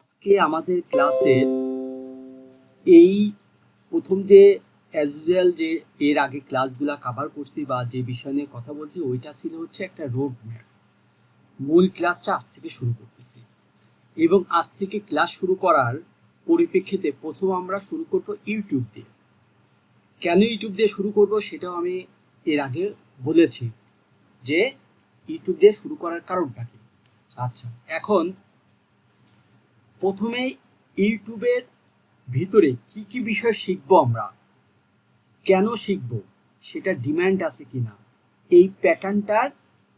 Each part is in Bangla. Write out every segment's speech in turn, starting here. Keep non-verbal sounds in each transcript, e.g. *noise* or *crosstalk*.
আজকে আমাদের ক্লাসের এই প্রথম যে অ্যাজ ইউজুয়াল যে এর আগে ক্লাসগুলা কভার করছি বা যে বিষয় নিয়ে কথা বলছি, ওইটা ছিল হচ্ছে একটা রোড ম্যাপ মূল ক্লাসটা আজ থেকে শুরু করতেছি। এবং আজ থেকে ক্লাস শুরু করার পরিপ্রেক্ষিতে প্রথম আমরা শুরু করব ইউটিউব দিয়ে। কেন ইউটিউব দিয়ে শুরু করব সেটাও আমি এর আগে বলেছি যে ইউটিউব দিয়ে শুরু করার কারণটা কি? আচ্ছা এখন প্রথমে ইউটিউবের ভিতরে কি কি বিষয় শিখব আমরা? কেন শিখব? সেটা ডিমান্ড আছে কিনা? এই প্যাটার্নটার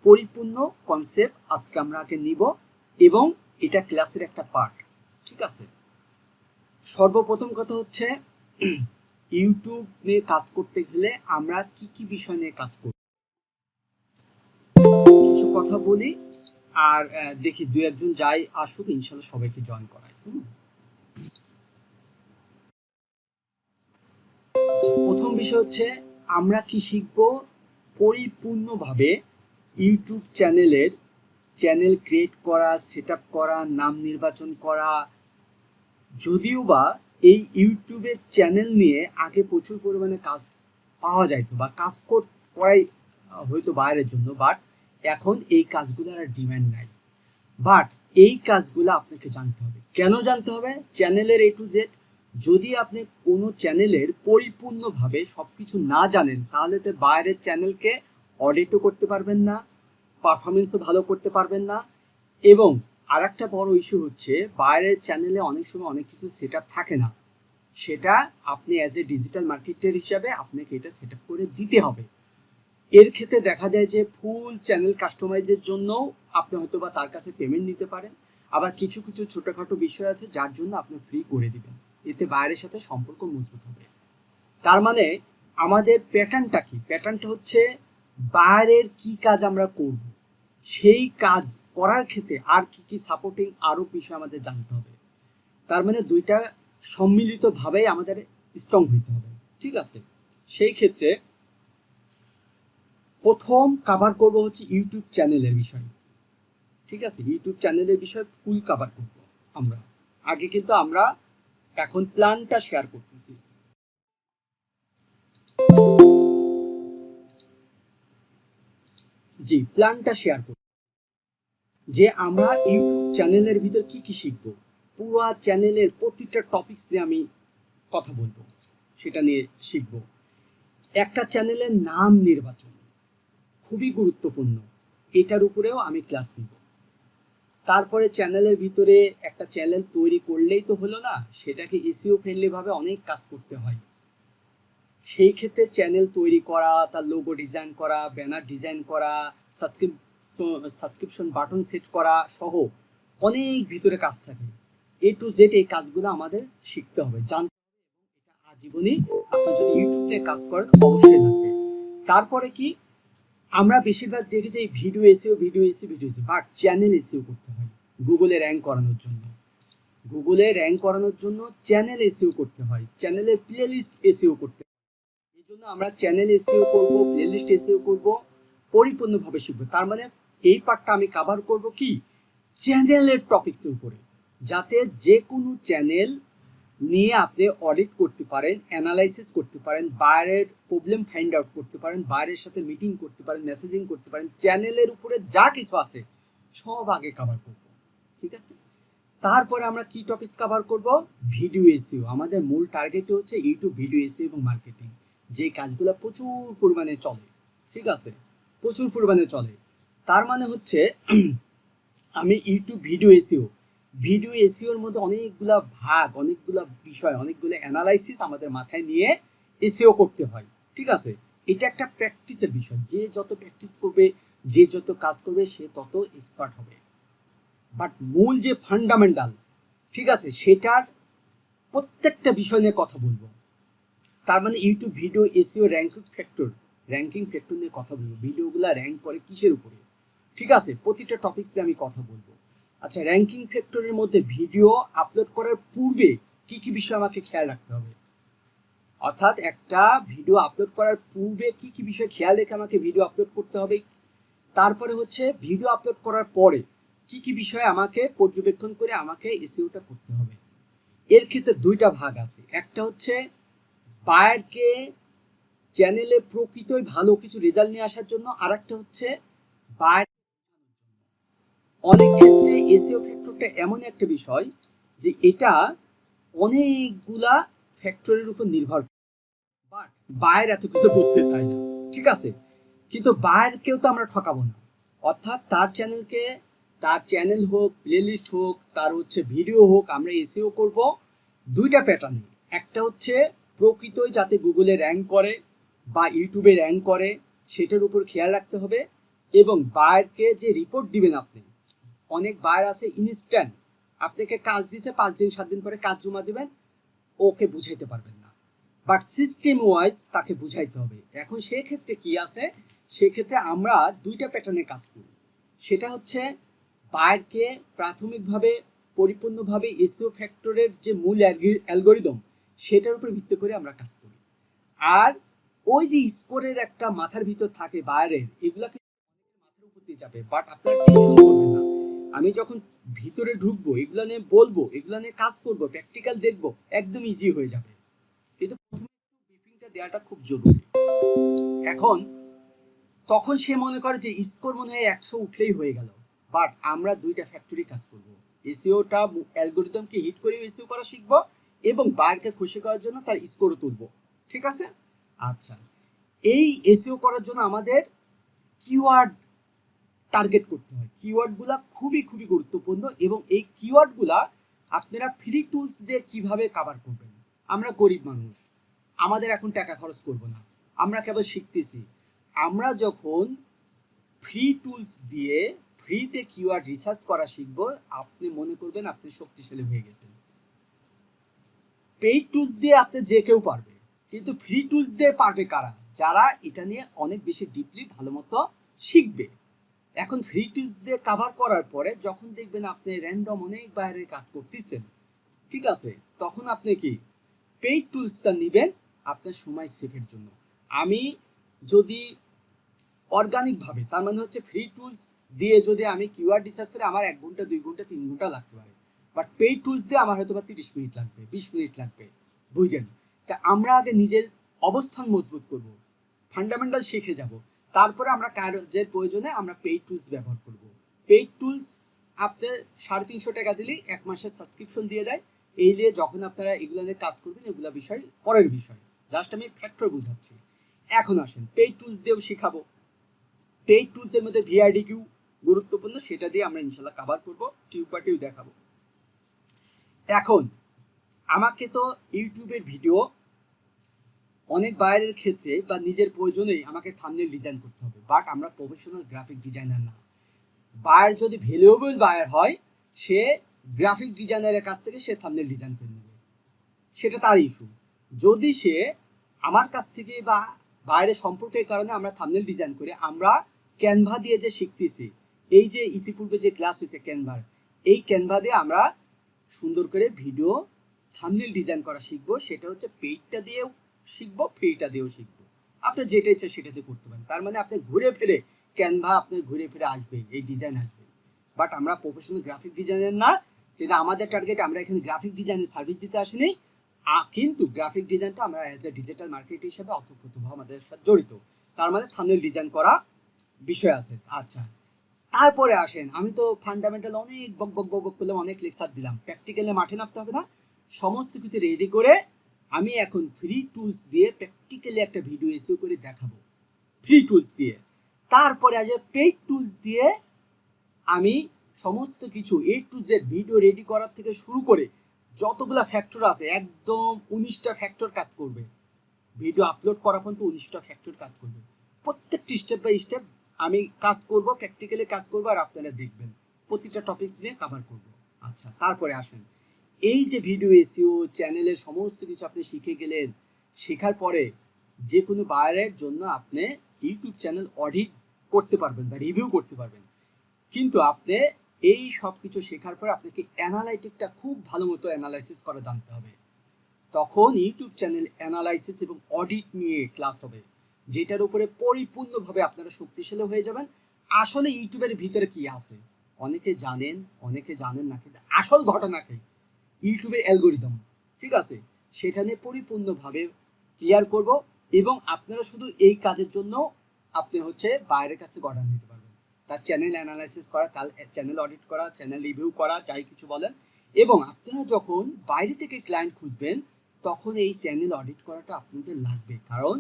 পরিপূর্ণ কনসেপ্ট আজকে আমরা আগে নিব এবং এটা ক্লাসের একটা পার্ট ঠিক আছে? সর্বপ্রথম কথা হচ্ছে *clears throat* ইউটিউব নিয়ে কাজ করতে গেলে আমরা কি কি বিষয় নিয়ে কাজ করব? কিছু কথা বলি আর দেখি দু একজন যাই আসুক ইনশাল্লাহ সবাইকে জয়েন করাই। আচ্ছা, প্রথম বিষয় হচ্ছে আমরা কি শিখব? পরিপূর্ণভাবে ইউটিউব চ্যানেলের চ্যানেল ক্রিয়েট করা সেট করা নাম নির্বাচন করা। যদিও বা এই ইউটিউবের চ্যানেল নিয়ে আগে প্রচুর পরিমাণে কাজ পাওয়া যাইতো বা কাজ কর- করাই হয়তো বাইরের জন্য বাট এখন এই কাজগুলোর আর ডিম্যান্ড নাই। বাট এই কাজগুলো আপনাকে জানতে হবে। কেন জানতে হবে? চ্যানেলের এ টু জেড যদি আপনি কোনো চ্যানেলের পরিপূর্ণভাবে সব কিছু না জানেন, তাহলে তো বাইরের চ্যানেলকে অডিটও করতে পারবেন না পারফরমেন্সও ভালো করতে পারবেন না। এবং আর একটা বড় ইস্যু হচ্ছে, বাইরের চ্যানেলে অনেক সময় অনেক কিছু সেট থাকে না। সেটা আপনি অ্যাজ এ ডিজিটাল মার্কেটার হিসাবে আপনাকে এটা সেট করে দিতে হবে। এর ক্ষেত্রে দেখা যায় যে ফুল চ্যানেল কাস্টমাইজের জন্য আপনি হয়তো বা তার কাছে পেমেন্ট নিতে পারেন। আবার কিছু কিছু ছোটোখাটো বিষয় আছে যার জন্য আপনি ফ্রি করে দিবেন। এতে বাইরের সাথে সম্পর্ক মজবুত হবে। তার মানে আমাদের প্যাটার্নটা কি? প্যাটার্নটা হচ্ছে বাইরের কি কাজ আমরা করব? সেই কাজ করার ক্ষেত্রে আর কি কি সাপোর্টিং আরও বিষয় আমাদের জানতে হবে। তার মানে দুইটা সম্মিলিতভাবেই আমাদের স্ট্রং হইতে হবে। ঠিক আছে? সেই ক্ষেত্রে প্রথম কাভার করব হচ্ছে ইউটিউব চ্যানেলের বিষয়। ঠিক আছে? ইউটিউব চ্যানেলের বিষয় ফুল কাভার করব আমরা। আগে কিন্তু আমরা এখন প্ল্যানটা শেয়ার করতেছি। জি প্ল্যানটা শেয়ার করব যে আমরা ইউটিউব চ্যানেলের ভিতর কি কি শিখব? পুরো চ্যানেলের প্রতিটা টপিকস নিয়ে আমি কথা বলব। সেটা নিয়ে শিখব। একটা চ্যানেলের নাম নির্বাচন। খুবই গুরুত্বপূর্ণ। এটার উপরেও আমি ক্লাস নিব। তারপরে চ্যানেলের ভিতরে একটা চ্যানেল তৈরি করলেই তো হলো না, সেটাকে এসিও ফ্রেন্ডলি ভাবে অনেক কাজ করতে হয়। সেই ক্ষেত্রে চ্যানেল তৈরি করা, তার লোগো ডিজাইন করা ব্যানার ডিজাইন করা সাবস্ক্রিপশন বাটন সেট করা সহ অনেক ভিতরে কাজ থাকে। এ টু জেড এই কাজগুলো আমাদের শিখতে হবে। জানতে হবে এবং এটা আজীবনই আপনি যদি ইউটিউব কাজ করেন, অবশ্যই লাগবে। তারপরে কি? আমরা বেশিরভাগ দেখেছি video SEO video SEO video SEO but channel SEO করতে হয়। গুগলে র্যাঙ্ক করানোর জন্য। গুগলে র্যাঙ্ক করানোর জন্য চ্যানেল এসিও করতে হয়। চ্যানেলের প্লে লিস্ট এসিও করতে হয়। এই জন্য আমরা চ্যানেল এসিও করব প্লে লিস্ট এসিও করব, পরিপূর্ণভাবে শিখব। তার মানে এই পার্টটা আমি কভার করব কি? চ্যানেলের টপিক্সের উপরে। যাতে যে কোনো চ্যানেল নিয়ে আপনি অডিট করতে পারেন অ্যানালাইসিস করতে পারেন বাইরের প্রবলেম ফাইন্ড আউট করতে পারেন বাইরের সাথে মিটিং করতে পারেন মেসেজিং করতে পারেন চ্যানেলের উপরে যা কিছু আছে সব আগে কভার করব, ঠিক আছে? তারপরে আমরা কি টপিকস কভার করব? ভিডিও এসিও আমাদের মূল টার্গেট হচ্ছে ইউটিউব ভিডিও এসিও এবং মার্কেটিং যে কাজগুলো প্রচুর পরিমাণে চলে, ঠিক আছে? প্রচুর পরিমাণে চলে। তার মানে হচ্ছে, *clears throat* আমি ইউটিউব ভিডিও এসিও ভিডিও এসিওর মধ্যে অনেকগুলা ভাগ, অনেকগুলা বিষয়, অনেকগুলো অ্যানালাইসিস আমাদের মাথায় নিয়ে এসিও করতে হয়। ঠিক আছে? এটা একটা প্র্যাকটিসের বিষয়। যে যত প্র্যাকটিস করবে, যে যত কাজ করবে, সে তত এক্সপার্ট হবে। বাট মূল যে ফান্ডামেন্টাল ঠিক আছে? সেটার প্রত্যেকটা বিষয় নিয়ে কথা বলব। তার মানে YouTube video SEO ranking factor ranking factor নিয়ে কথা বলব। ভিডিওগুলো র্যাঙ্ক করে কিসের উপরে? ঠিক আছে? প্রতিটা টপিকস নিয়ে আমি কথা বলব। আচ্ছা র্যাঙ্কিং ফ্যাক্টরের মধ্যে ভিডিও আপলোড করার পূর্বে কি কি বিষয় আমাকে খেয়াল রাখতে হবে? অর্থাৎ একটা ভিডিও আপলোড করার পূর্বে কি কি বিষয় খেয়াল রেখে আমাকে ভিডিও আপলোড করতে হবে? তারপরে হচ্ছে ভিডিও আপলোড করার পরে কি কি বিষয় আমাকে পর্যবেক্ষণ করে আমাকে এসিওটা করতে হবে। এর ক্ষেত্রে দুইটা ভাগ আছে। একটা হচ্ছে বায়ারকে চ্যানেলে প্রকৃতই ভালো কিছু রেজাল্ট নিয়ে আসার জন্য আর একটা হচ্ছে বায়ার অনেক ক্ষেত্রে এসিও ফ্যাক্টরটা এমন একটা বিষয় যে এটা অনেকগুলা ফ্যাক্টরের উপর নির্ভর বাট বায়ের এত কিছু বুঝতে চায় না, ঠিক আছে? কিন্তু বায়েরকেও তো আমরা ঠকাবো না। অর্থাৎ তার চ্যানেলকে তার চ্যানেল হোক প্লেলিস্ট হোক, তার হচ্ছে ভিডিও হোক, আমরা এসিও করব, দুইটা প্যাটার্নে একটা হচ্ছে প্রকৃতই যাতে গুগলে র্যাঙ্ক করে বা ইউটিউবে র্যাঙ্ক করে, সেটার উপর খেয়াল রাখতে হবে এবং বায়ারকে যে রিপোর্ট দিবেন আপনি অনেক বায়ার আছে ইনস্ট্যান্ট আপনাকে কাজ দিছে, পাঁচ দিন, সাত দিন পরে কাজ জমা দেবেন, ওকে বুঝাইতে পারবেন না। বাট সিস্টেম ওয়াইজ তাকে বুঝাইতে হবে। এখন সেক্ষেত্রে কি আছে? সেক্ষেত্রে আমরা দুইটা প্যাটার্নে কাজ করি। সেটা হচ্ছে বায়ারকে প্রাথমিকভাবে, পরিপূর্ণভাবে এসিও ফ্যাক্টরের যে মূল অ্যালগোরিদম সেটার উপর ভিত্তি করে আমরা কাজ করি। আর ওই যে স্কোরের একটা মাথার ভিতর থাকে বায়ারের এগুলাকে মাথার উপর দিয়ে যাবে বাট আপনারা টেনশন করবেন না। যখন ভিতরে ঢুকবো, এগুলো নিয়ে বলব, এগুলো নিয়ে কাজ করব প্র্যাকটিক্যাল দেখব, একদম ইজি হয়ে যাবে। কিন্তু ব্রিফিংটা দেওয়াটা খুব জরুরি। এখন, তখন সে মনে করে যে স্কোর মনে হয় একশো উঠলেই হয়ে গেল। বাট আমরা দুইটা ফ্যাক্টরি কাজ করব। এসিওটা অ্যালগোরিদমকে হিট করে এসিও করা শিখব এবং বায়ারকে খুশি করার জন্য তার স্কোরও তুলবো। ঠিক আছে? আচ্ছা। এই এসিও করার জন্য আমাদের কিওয়ার্ড টার্গেট করতে হয়। কিওয়ার্ডগুলা খুবই খুবই গুরুত্বপূর্ণ এবং এই কিওয়ার্ডগুলা আপনারা ফ্রি টুলস দিয়ে কীভাবে কভার করবেন? আমরা গরিব মানুষ। আমাদের এখন টাকা খরচ করব না। আমরা কেবল শিখতেছি, আমরা যখন ফ্রি টুলস দিয়ে ফ্রিতে কিওয়ার্ড রিসার্চ করা শিখব, আপনি মনে করবেন আপনি শক্তিশালী হয়ে গেছেন। পেইড টুলস দিয়ে আপনি যে কেউ পারবে, কিন্তু ফ্রি টুলস দিয়ে পারবে কারা? যারা এটা নিয়ে অনেক বেশি ডিপলি ভালো মতো শিখবে। এখন ফ্রি টুলস দিয়ে কাভার করার পরে যখন দেখবেন আপনি র্যান্ডম অনেক বাইরের কাজ করতেছেন, ঠিক আছে? তখন আপনি কি পেইড টুলসটা নেবেন আপনার সময় সেভের জন্য। আমি যদি অর্গানিকভাবে তার মানে হচ্ছে ফ্রি টুলস দিয়ে যদি আমি কিউআর রিসার্চ করি আমার এক ঘণ্টা, দুই ঘণ্টা, তিন ঘণ্টা লাগতে পারে। বাট পেইড টুলস দিয়ে আমার হয়তো বা তিরিশ মিনিট লাগবে, বিশ মিনিট লাগবে, বুঝলেন? তা আমরা আগে নিজের অবস্থান মজবুত করব ফান্ডামেন্টাল শিখে যাব। তারপরে আমরা কাজের প্রয়োজনে আমরা পেইড টুলস ব্যবহার করব। পেইড টুলস আপনি সাড়ে তিনশো টাকা দিলেই এক মাসের সাবস্ক্রিপশন দিয়ে দেয়। এই দিয়ে যখন আপনারা এগুলো নিয়ে কাজ করবেন, এগুলো বিষয় পরের বিষয়। জাস্ট আমি ফ্যাক্টর বোঝাচ্ছি। এখন আসেন পেইড টুলস দিয়েও শেখাবো। পেইড টুলসের মধ্যে ভিআইডি কিউ গুরুত্বপূর্ণ, সেটা দিয়ে আমরা ইনশাল্লাহ কাভার করব টিউব পার্টিও দেখাবো। এখন, আমাকে তো ইউটিউবের ভিডিও অনেক বাইরের ক্ষেত্রে বা নিজের প্রয়োজনেই আমাকে থামনেল ডিজাইন করতে হবে। বাট আমরা প্রফেশনাল গ্রাফিক ডিজাইনার না। বায়ার যদি ভ্যালুয়েবল বায়ার হয়, সে গ্রাফিক ডিজাইনারের কাছ থেকে সে থামনেল ডিজাইন করে নেবে। সেটা তার ইস্যু যদি সে আমার কাছ থেকে বা বাইরের সম্পর্কের কারণে আমরা থামনেল ডিজাইন করি আমরা ক্যানভা দিয়ে যে শিখতেছি, এই যে ইতিপূর্বে যে ক্লাস হয়েছে ক্যানভার এই ক্যানভা দিয়ে আমরা সুন্দর করে ভিডিও থামনেল ডিজাইন করা শিখব। সেটা হচ্ছে পেইডটা দিয়েও শিখব, ফ্রিটা দিয়েও শিখব। আপনি যেটা ইচ্ছা সেটাতে করতে পারেন। তার মানে আপনি ঘুরে ফিরে, ক্যানভা আপনার ঘুরে ফিরে আসবে, এই ডিজাইন আসবে। বাট আমরা প্রফেশনাল গ্রাফিক ডিজাইনার না, কিন্তু আমাদের টার্গেট আমরা এখানে গ্রাফিক ডিজাইনের সার্ভিস দিতে আসিনি। কিন্তু গ্রাফিক ডিজাইনটা আমরা অ্যাজ এ ডিজিটাল মার্কেট হিসেবে অতপ্রতভাবে আমাদের সাথে জড়িত। তার মানে থামনেল ডিজাইন করা বিষয় আছে। আচ্ছা তারপরে আসেন। আমি তো ফান্ডামেন্টাল অনেক বক বক বক করলাম অনেক লেকচার দিলাম। প্র্যাকটিক্যালে মাঠে নামতে হবে না। সমস্ত কিছু রেডি করে আমি এখন ফ্রি টুলস দিয়ে প্র্যাকটিক্যালি একটা ভিডিও এসিও করে দেখাবো। ফ্রি টুলস দিয়ে। তারপরে আজ পেইড টুলস দিয়ে আমি সমস্ত কিছু A to Z video ready করার থেকে শুরু করে যতগুলা ফ্যাক্টর আছে, একদম উনিশটা ফ্যাক্টর কাজ করবে। ভিডিও আপলোড করা পর্যন্ত উনিশটা ফ্যাক্টর কাজ করবে। প্রত্যেকটি স্টেপ বাই স্টেপ আমি কাজ করব প্র্যাকটিক্যালি কাজ করব, আর আপনারা দেখবেন। প্রতিটা টপিকস নিয়ে কভার করব। আচ্ছা তারপরে আসেন। এই যে ভিডিও এসিও চ্যানেলের সমস্ত কিছু আপনি শিখে গেলেন, শেখার পরে যে কোনো বায়ারের জন্য আপনি ইউটিউব চ্যানেল অডিট করতে পারবেন বা রিভিউ করতে পারবেন। কিন্তু আপনি এই সব কিছু শেখার পর আপনাকে অ্যানালাইটিকটা খুব ভালো মতো অ্যানালাইসিস করা জানতে হবে। তখন ইউটিউব চ্যানেল অ্যানালাইসিস এবং অডিট নিয়ে ক্লাস হবে, যেটার উপরে পরিপূর্ণভাবে আপনারা শক্তিশালী হয়ে যাবেন। আসলে ইউটিউবের ভিতরে কি আছে? অনেকে জানেন অনেকে জানেন না, কিন্তু আসল ঘটনা কি? ইউটিউবের অ্যালগোরিদম ঠিক আছে? সেটা নিয়ে পরিপূর্ণভাবে ক্লিয়ার করব এবং আপনারা শুধু এই কাজের জন্য আপনি হচ্ছে বাইরের কাছে অর্ডার নিতে পারবেন। তার চ্যানেল অ্যানালাইসিস করা, তার চ্যানেল অডিট করা চ্যানেল রিভিউ করা, যাই কিছু বলেন। এবং আপনারা যখন বাইরে থেকে ক্লায়েন্ট খুঁজবেন, তখন এই চ্যানেল অডিট করাটা আপনাদের লাগবে। কারণ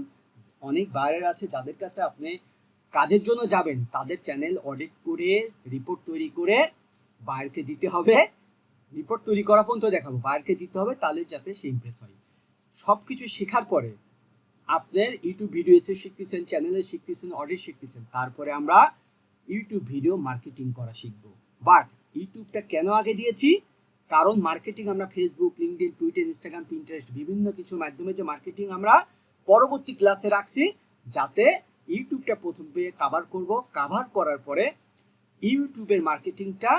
অনেক বাইরের আছে যাদের কাছে আপনি কাজের জন্য যাবেন, তাদের চ্যানেল অডিট করে রিপোর্ট তৈরি করে বাইরকে দিতে হবে। রিপোর্ট তৈরি করা পর্যন্ত দেখাবো। বাইরকে দিতে হবে, তাহলে যাতে সে ইমপ্রেস হয়। সব কিছু শেখার পরে আপনার ইউটিউব ভিডিও এসে শিখতেছেন চ্যানেলে শিখতেছেন অডিট শিখতেছেন, তারপরে আমরা ইউটিউব ভিডিও মার্কেটিং করা শিখব। বাট ইউটিউবটা কেন আগে দিয়েছি? কারণ মার্কেটিং আমরা Facebook LinkedIn Twitter Instagram Pinterest বিভিন্ন কিছু মাধ্যমে যে মার্কেটিং আমরা পরবর্তী ক্লাসে রাখছি, যাতে ইউটিউবটা প্রথম পেয়ে কাভার করব। কাভার করার পরে ইউটিউবের মার্কেটিংটা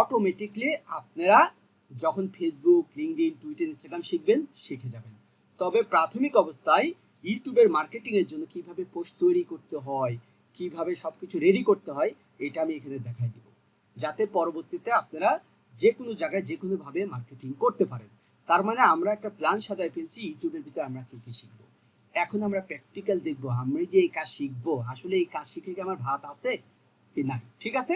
অটোমেটিকলি আপনারা যখন ফেসবুক লিঙ্কডিন টুইটার ইনস্টাগ্রাম শিখবেন, শিখে যাবেন। তবে প্রাথমিক অবস্থায় ইউটিউবের মার্কেটিং এর জন্য কীভাবে পোস্ট তৈরি করতে হয়, কীভাবে সবকিছু রেডি করতে হয়, এটা আমি এখানে দেখাই দিব। যাতে পরবর্তীতে আপনারা যে কোনো জায়গায় যে কোনো ভাবে মার্কেটিং করতে পারেন। তার মানে আমরা একটা প্ল্যান সাজায় ফেলছি, ইউটিউবের ভিতরে আমরা কি কি শিখব। এখন আমরা প্র্যাকটিক্যাল দেখব আমরা যে এই কাজ শিখব, আসলে এই কাজ শিখে কি আমার ভাত আছে? কি নাই, ঠিক আছে?